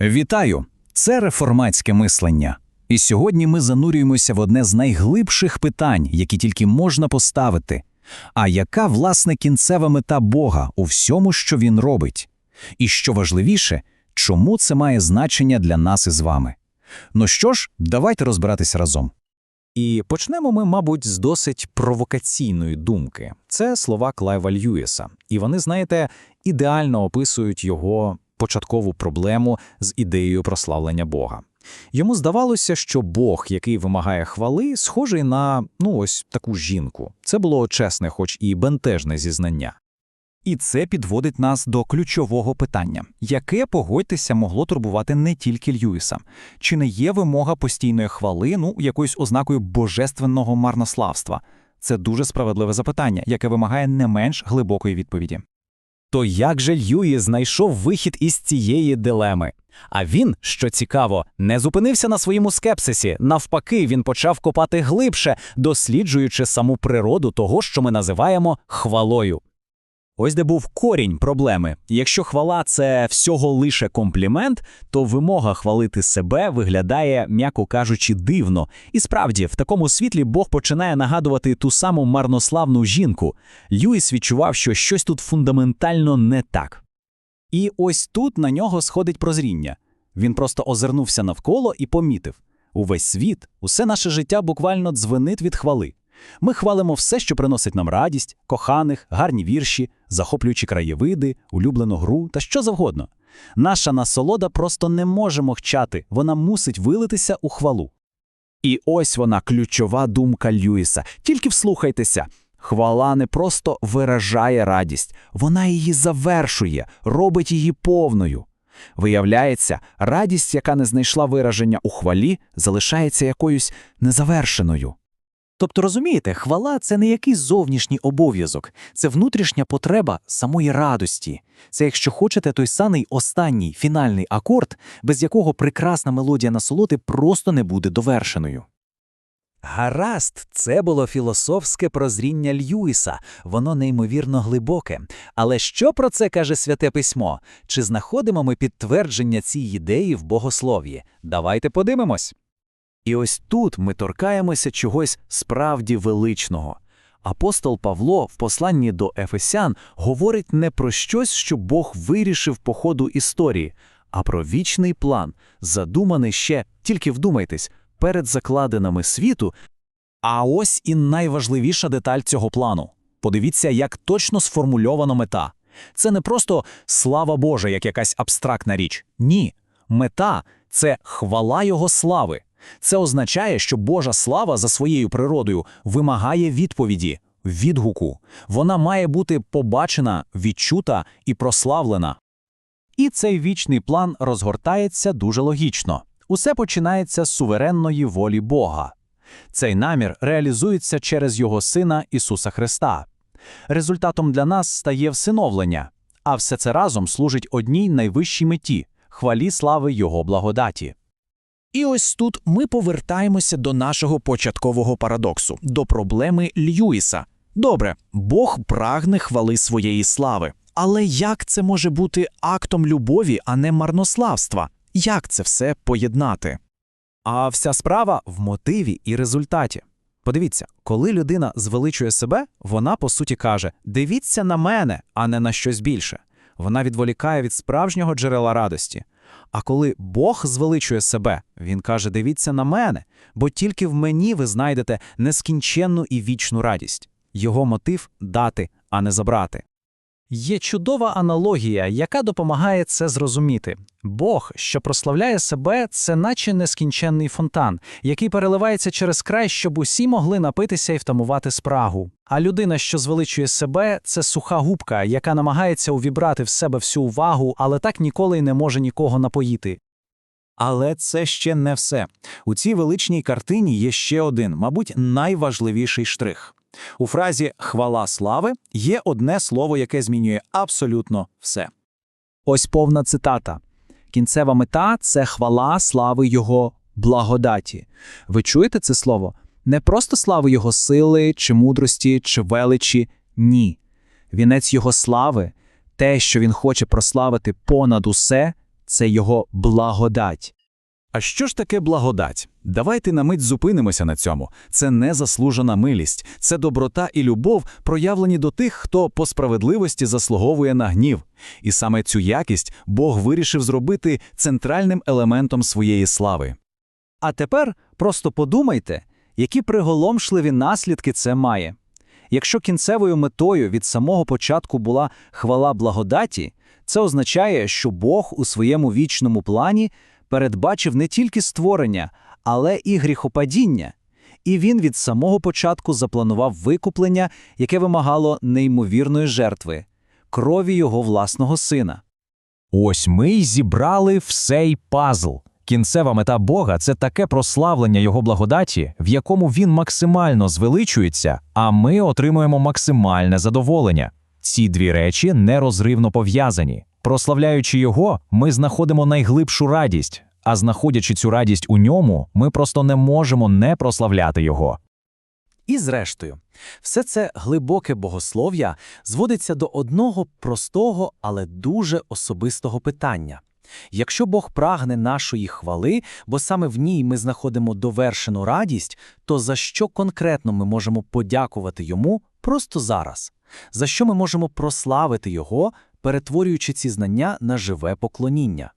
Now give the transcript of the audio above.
Вітаю! Це реформатське мислення. І сьогодні ми занурюємося в одне з найглибших питань, які тільки можна поставити. А яка, власне, кінцева мета Бога у всьому, що Він робить? І що важливіше, чому це має значення для нас із вами? Ну що ж, давайте розбиратися разом. І почнемо ми, мабуть, з досить провокаційної думки. Це слова Клайва Льюіса. І вони, знаєте, ідеально описують його початкову проблему з ідеєю прославлення Бога. Йому здавалося, що Бог, який вимагає хвали, схожий на ну ось таку жінку. Це було чесне, хоч і бентежне зізнання. І це підводить нас до ключового питання, яке, погодьтеся, могло турбувати не тільки Льюіса. Чи не є вимога постійної хвали, ну, якоюсь ознакою божественного марнославства? Це дуже справедливе запитання, яке вимагає не менш глибокої відповіді. То як же Льюі знайшов вихід із цієї дилеми? А він, що цікаво, не зупинився на своєму скепсисі. Навпаки, він почав копати глибше, досліджуючи саму природу того, що ми називаємо хвалою. Ось де був корінь проблеми. Якщо хвала це всього лише комплімент, то вимога хвалити себе виглядає, м'яко кажучи, дивно. І справді, в такому світлі Бог починає нагадувати ту саму марнославну жінку. Льюіс відчував, що щось тут фундаментально не так. І ось тут на нього сходить прозріння. Він просто озирнувся навколо і помітив: увесь світ, усе наше життя буквально дзвенить від хвали. Ми хвалимо все, що приносить нам радість, коханих, гарні вірші, захоплюючі краєвиди, улюблену гру та що завгодно. Наша насолода просто не може мовчати, вона мусить вилитися у хвалу. І ось вона ключова думка Льюіса. Тільки вслухайтеся. Хвала не просто виражає радість, вона її завершує, робить її повною. Виявляється, радість, яка не знайшла вираження у хвалі, залишається якоюсь незавершеною. Тобто, розумієте, хвала це не якийсь зовнішній обов'язок, це внутрішня потреба самої радості. Це, якщо хочете, той самий останній фінальний акорд, без якого прекрасна мелодія насолоди просто не буде довершеною. Гаразд, це було філософське прозріння Льюіса, воно неймовірно глибоке. Але що про це каже святе письмо? Чи знаходимо ми підтвердження цій ідеї в богослов'ї? Давайте подивимось. І ось тут ми торкаємося чогось справді величного. Апостол Павло в посланні до Ефесян говорить не про щось, що Бог вирішив по ходу історії, а про вічний план, задуманий ще, тільки вдумайтесь, перед закладинами світу. А ось і найважливіша деталь цього плану. Подивіться, як точно сформульована мета. Це не просто слава Божа, як якась абстрактна річ. Ні. Мета це хвала Його слави. Це означає, що Божа слава за своєю природою вимагає відповіді, відгуку. Вона має бути побачена, відчута і прославлена. І цей вічний план розгортається дуже логічно. Усе починається з суверенної волі Бога. Цей намір реалізується через Його Сина Ісуса Христа. Результатом для нас стає всиновлення, а все це разом служить одній найвищій меті хвалі слави Його благодаті. І ось тут ми повертаємося до нашого початкового парадоксу, до проблеми Льюіса. Добре, Бог прагне хвали своєї слави. Але як це може бути актом любові, а не марнославства? Як це все поєднати? А вся справа в мотиві і результаті. Подивіться, коли людина звеличує себе, вона по суті каже: дивіться на мене, а не на щось більше. Вона відволікає від справжнього джерела радості. А коли Бог звеличує себе, він каже: дивіться на мене, бо тільки в мені ви знайдете нескінченну і вічну радість. Його мотив дати, а не забрати. Є чудова аналогія, яка допомагає це зрозуміти. Бог, що прославляє себе, це наче нескінченний фонтан, який переливається через край, щоб усі могли напитися і втамувати спрагу. А людина, що звеличує себе, це суха губка, яка намагається увібрати в себе всю увагу, але так ніколи й не може нікого напоїти. Але це ще не все. У цій величній картині є ще один, мабуть, найважливіший штрих. У фразі хвала слави є одне слово, яке змінює абсолютно все. Ось повна цитата. Кінцева мета це хвала слави Його благодаті. Ви чуєте це слово? Не просто слави Його сили, чи мудрості, чи величі. Ні. Вінець Його слави, те, що Він хоче прославити понад усе, це його благодать. А що ж таке благодать? Давайте на мить зупинимося на цьому. Це незаслужена милість, це доброта і любов, проявлені до тих, хто по справедливості заслуговує на гнів. І саме цю якість Бог вирішив зробити центральним елементом своєї слави. А тепер просто подумайте, які приголомшливі наслідки це має. Якщо кінцевою метою від самого початку була хвала благодаті, це означає, що Бог у своєму вічному плані передбачив не тільки створення, але і гріхопадіння. І він від самого початку запланував викуплення, яке вимагало неймовірної жертви крові його власного сина. Ось ми й зібрали всей пазл. Кінцева мета Бога це таке прославлення Його благодаті, в якому він максимально звеличується, а ми отримуємо максимальне задоволення. Ці дві речі нерозривно пов'язані. Прославляючи його, ми знаходимо найглибшу радість, а знаходячи цю радість у ньому, ми просто не можемо не прославляти його. І зрештою, все це глибоке богослов'я зводиться до одного простого, але дуже особистого питання. Якщо Бог прагне нашої хвали, бо саме в ній ми знаходимо довершену радість, то за що конкретно ми можемо подякувати йому просто зараз? За що ми можемо прославити його, перетворюючи ці знання на живе поклоніння?